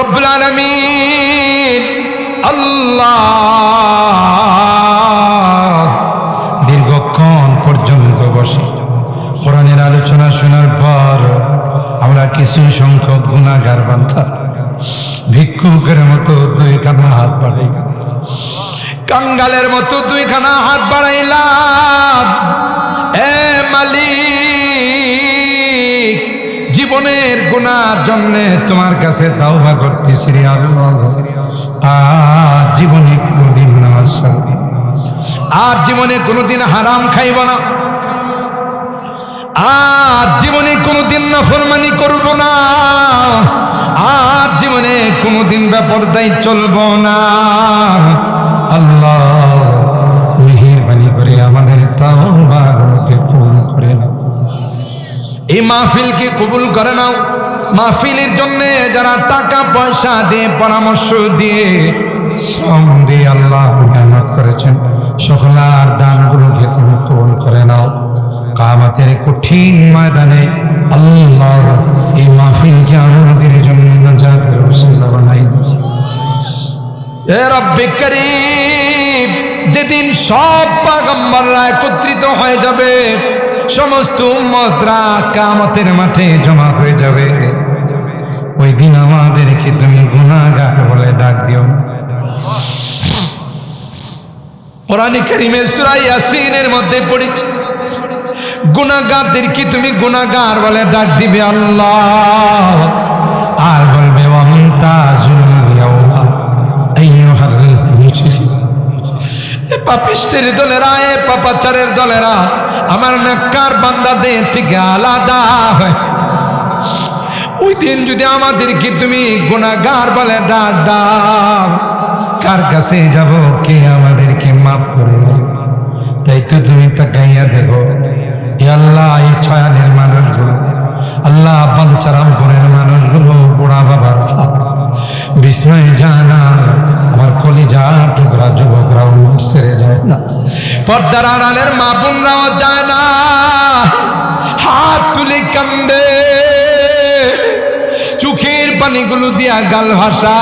রব্বুল আলামিন আল্লাহ দীর্ঘক্ষণ পর্যন্ত বসে। কোরআনের আলোচনা শোনার পর আমরা কিছু সংখ্যক গুণাগার বান্ধা ভিক্ষুকের মতো দুইখানা হাত বাড়াই কাঙ্গালের মতো দুইখানা হাত বাড়াইলাম। এ মালিক গুনার জন্য তোমার কাছে তাওবা করতেছি রে আল্লাহ আর জীবনে কোনোদিন নামাজ ছাড়ব না। আর জীবনে কোনোদিন হারাম খাইব না। আর জীবনে কোনোদিন নাফরমানি করব না। আর জীবনে কোনোদিন ব্যাপারদাই চলব না। আল্লাহ মেহেরবানি করে আমাদের তাওবাগুলোকে কবুল করে নাও। এই মাহফিলকে কবুল করে নাও। মাহফিলের জন্য যারা টাকা পয়সা দিয়ে পরামর্শ দিয়ে শ্রম দিয়ে আল্লাহ করেছেন সকলার দানগুলোকে তুমি কবুল করে নাও। কামাতের কঠিন ময়দানে আল্লাহ এই মাহফিলকে আমাদের জন্য যেদিন সব পাগম্বররা একত্রিত হয়ে যাবে সমস্ত উম্মতরা কামতের মাঠে জমা হয়ে যাবে। ওই দিন আমাদেরকে তুমি গুনাহগার বলে ডাক দিও। কোরআনে কারিমের সূরা ইয়াসিনের মধ্যে পড়েছে, গুনাহগারদেরকে তুমি গুনাহগার বলে ডাক দিবে আল্লাহ। আর বলবে ওয়ামতাজুল ইয়াওমা আইয়ুহাল মুজরিম। এ পাপিষ্টের দলেরা এ পাপাচারের দলেরা আমার নেককার বান্দাদের থেকে আলাদা হয় ওই দিন যদি আমাদেরকে তুমি গুনাহগার বলে ডাক দাও, কার কাছে যাব, কে আমাদেরকে মাফ করে? তাই তো তুমি তাকাইয়া দেখো আল্লাহ, এই ছয়ানের পর্দার আড়ালের মা বোনরাও যায় না। হাত তুলে কান্দে। চোখের পানিগুলো দিয়া গাল ভাষা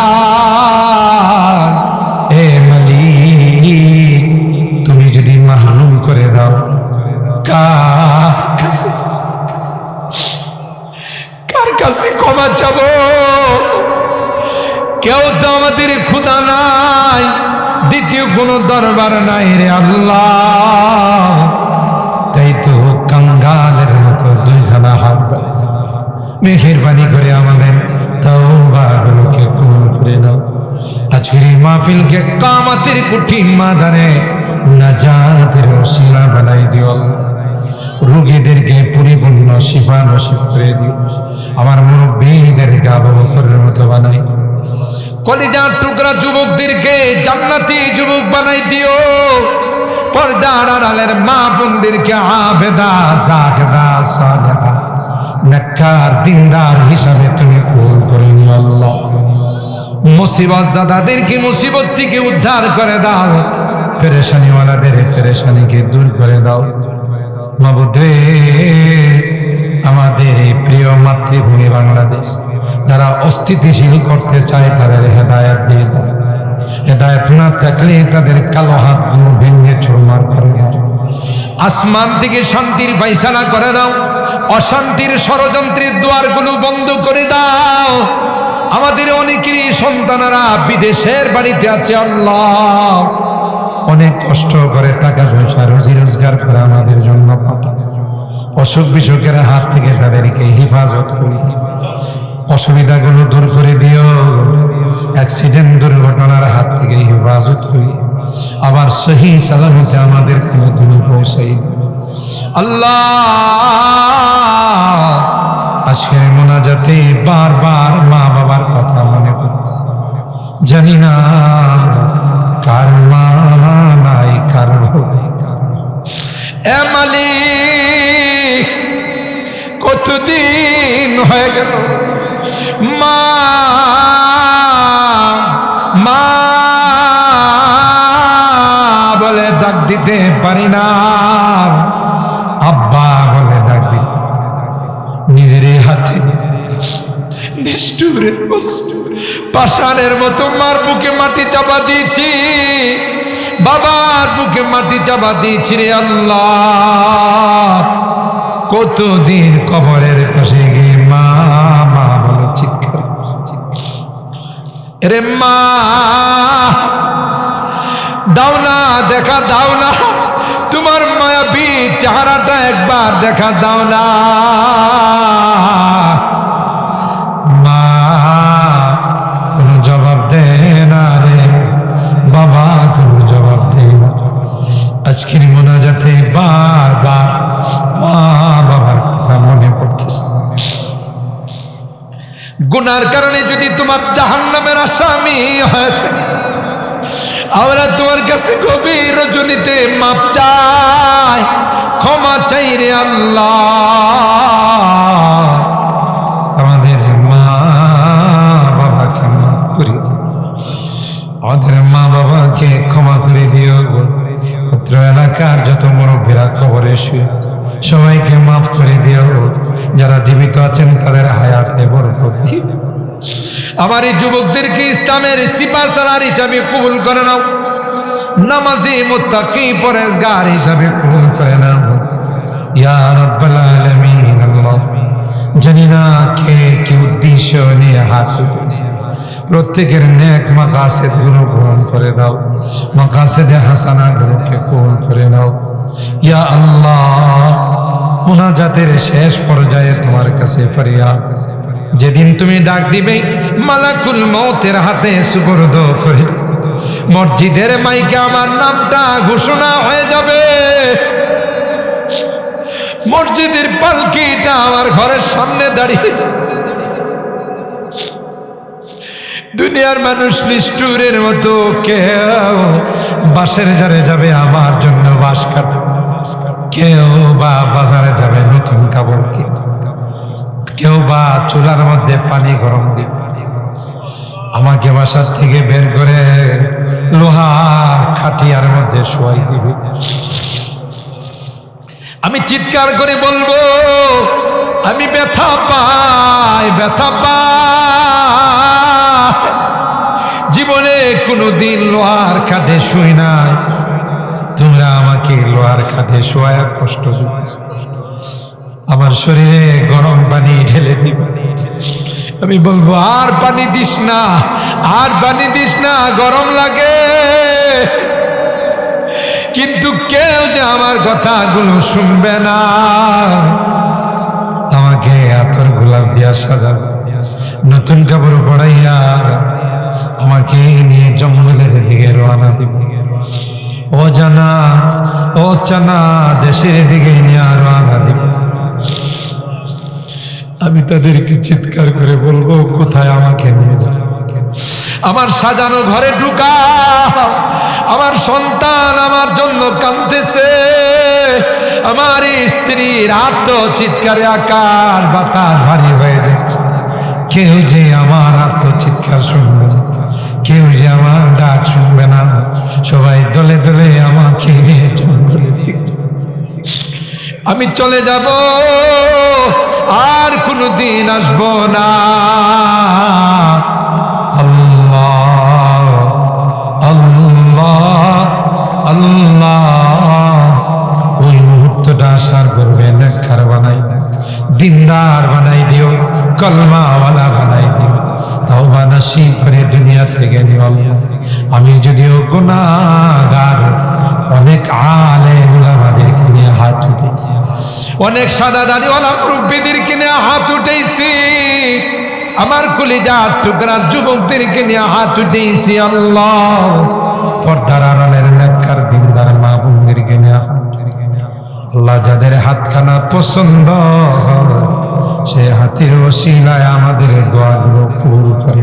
এ মালিক, তুমি যদি মাহরুম করে দাও। কার কাছে? ক্ষমা চাব? কেউ তো আমাদের ক্ষুদা দ্বিতীয় কোনো দরবার নাই রে আল্লাহ। তাই তো কাঙ্গালের মতো দুইখানা হাত মেহেরবানি করে আমাদের তাও তাওবাগুলোকে কবুল করে নাও। আজকের মাহফিলকে কামাতের কঠিন মাদানে নাজাতের ওসিলা বানাই দিও। রোগীদেরকে পরিপূর্ণ শিফা নসিব করে দিও। আমার মুরব্বীদেরকে আবু বকরের মতো বানাই। কলিজার টুকরা যুবকদেরকে জান্নাতি যুবক বানাই দিও। পর্দার আড়ালের মা বোনদেরকে আবেদা, জাহেদা, সালেহা, নেককার, দিনদার হিসাবে তুমি কবুল করে নিও আল্লাহ। মুসিবত জাদাদেরকে মুসিবত থেকে উদ্ধার করে দাও। পেরেশানিওয়ালাদের পেরেশানিকে দূর করে দাও। মাবুদে আমাদের এই প্রিয় মাতৃভূমি বাংলাদেশ। যারা অস্থিতিশীল করতে চায় তাদের হেদায়ত দিয়ে দাও। হেদায়ত না থাকলে তাদের কালো হাতগুলো ভেঙে চুরমার করে আসমান থেকে শান্তির ফাইসালা করে দাও। অশান্তির ষড়যন্ত্রের দুয়ারগুলো বন্ধ করে দাও। আমাদের অনেকেরই সন্তানেরা বিদেশের বাড়িতে আছে, আল্লাহ। অনেক কষ্ট করে টাকা পয়সা, রুজি রোজগার করে আমাদের জন্য অসুখ বিসুখের হাত থেকে তাদেরকে হেফাজত করি। অসুবিধাগুলো দূর করে দিও। অ্যাক্সিডেন্ট দুর্ঘটনার হাত থেকে হেফাজত করি। আবার সহি সালামতে আমাদের কোনো তুমি পৌঁছাই। আল্লাহ! আজকের মোনাজাতে বারবার মা বাবার কথা মনে পড়ে জানি না কার মা নাই, কার এ মালিক, কতদিন হয়ে গেল? মা মা বলে ডাক দিতে পারি না। আব্বা বলে ডাক দিতে নিজের হাতে নিষ্ঠ নিষ্ঠুরের পাষাণের মতো মার বুকে মাটি চাপা দিয়েছি। বাবার বুকে মাটি চাপা দিয়েছি রে আল্লাহ। কতদিন কবরের পাশে গিয়ে রে মা, দাও না, দেখা দাও না। তোমার মায়াবী চেহারাটা একবার দেখা দাও না। মা, কোনো জবাব দে না রে। বাবা, কোনো জবাব দে না। আজকের মোনাজাতে বারবার মা বাবার কথা মনে পড়তেছে। গুনার কারণে যদি তোমার জাহান্নামের আসামি হয়ে থাকে, আমরা তোমার কাছে গভীর রজনীতে মাপ চাই, ক্ষমা চাই রে আল্লাহ। আমাদের মা বাবাকে আমাদের মা বাবাকে ক্ষমা করে দিও। পত্র এলাকার যত মুরব্বীরা খবরে শুয়ে সবাইকে মাফ করে দিও। যারা জীবিত আছেন, তাদের হায়াতে বরকত। আমার এই যুবকদেরকে ইসলামের সিপা সালার হিসাবে কবুল করে নাও। নামাজি মুত্তাকি পরেজগার হিসাবে কবুল করে নাও। ইয়া কে উদ্দেশ্য নিয়ে হাত প্রত্যেকের নেক মাকাসেদগুলো গ্রহণ করে দাও। মাকাসেদে হাসানা গুলোকে কবুল করে নাও। ইয়া আল্লাহ, মুনাজাতের শেষ পর্যায়ে তোমার কাছে ফরিয়াদ যেদিন তুমি ডাক দিবে, মালাকুল মৌতের হাতে সুপর্দ করে মসজিদের মাইকে আমার নামটা ঘোষণা হয়ে যাবে। মসজিদের পালকিটা আমার ঘরের সামনে দাঁড়িয়ে দুনিয়ার মানুষ নিষ্ঠুরের মতো কেউ বাসের জারে যাবে, আমার জন্য বাস কাটবে। কেউ বা বাজারে যাবে নতুন কাপড় কিনবে কেউ বা চুলার মধ্যে পানি গরম দিবে আমাকে বাসার থেকে বের করে লোহা খাটিয়ার মধ্যে শোয়াই দিবে। আমি চিৎকার করে বলব, আমি ব্যথা পাই ব্যথা পাই। জীবনে কোনোদিন লোহার খাটে শুই নাই। তোমরা আমাকে লোহার খাটে শোয়া কষ্ট দিয়েছ। আমার শরীরে গরম পানি ঢেলে দিবে। আমি বলব, আর পানি দিস না, আর পানি দিস না, গরম লাগে। কিন্তু কেউ যে আমার কথাগুলো শুনবে না, আমাকে আতর গোলাপ দিয়া সাজাবে। নতুন কাপড় পড়াইয়া আমাকে নিয়ে জঙ্গলের দিকে রওনা দিবে। ও জানা ও চানা দেশের দিকে নিয়ে আমি তাদেরকে চিৎকার করে বলব, কোথায় আমাকে নিয়ে যাবে আমার সাজানো ঘরে ঢুকা, আমার সন্তান আমার জন্য কাঁদতেছে। আমার স্ত্রীর আত্ম চিৎকারে আকার বাতাস ভারী হয়ে যাচ্ছে। কেউ যে আমার আত্ম চিৎকার শুনবে কেউ যে আমার ডাক শুনবে না, সবাই দলে দলে আমাকে নিয়ে দিকে আমি চলে যাব। আর কোনো দিন আসব না। আল্লাহ আল্লাহ বানাই দিনদার বানাই দিও, কলমাওয়ালা বানাই দিও। করে দুনিয়া থেকে আমি যদিও গুনাহগার, অনেক আলে অনেক সাদা দাড়িওয়ালা মুরব্বীদেরকে নিয়ে হাত উঠেছি আমার কলিজার টুকরা যুবকদেরকে নিয়ে হাত উঠেছি আল্লাহ। পর্দার আড়ালের নেককার দিনদার মা বোনদেরকে হাত আল্লাহ। যাদের হাতখানা পছন্দ, সে হাতের ওসিলায় আমাদের দোয়াগুলো কবুল করে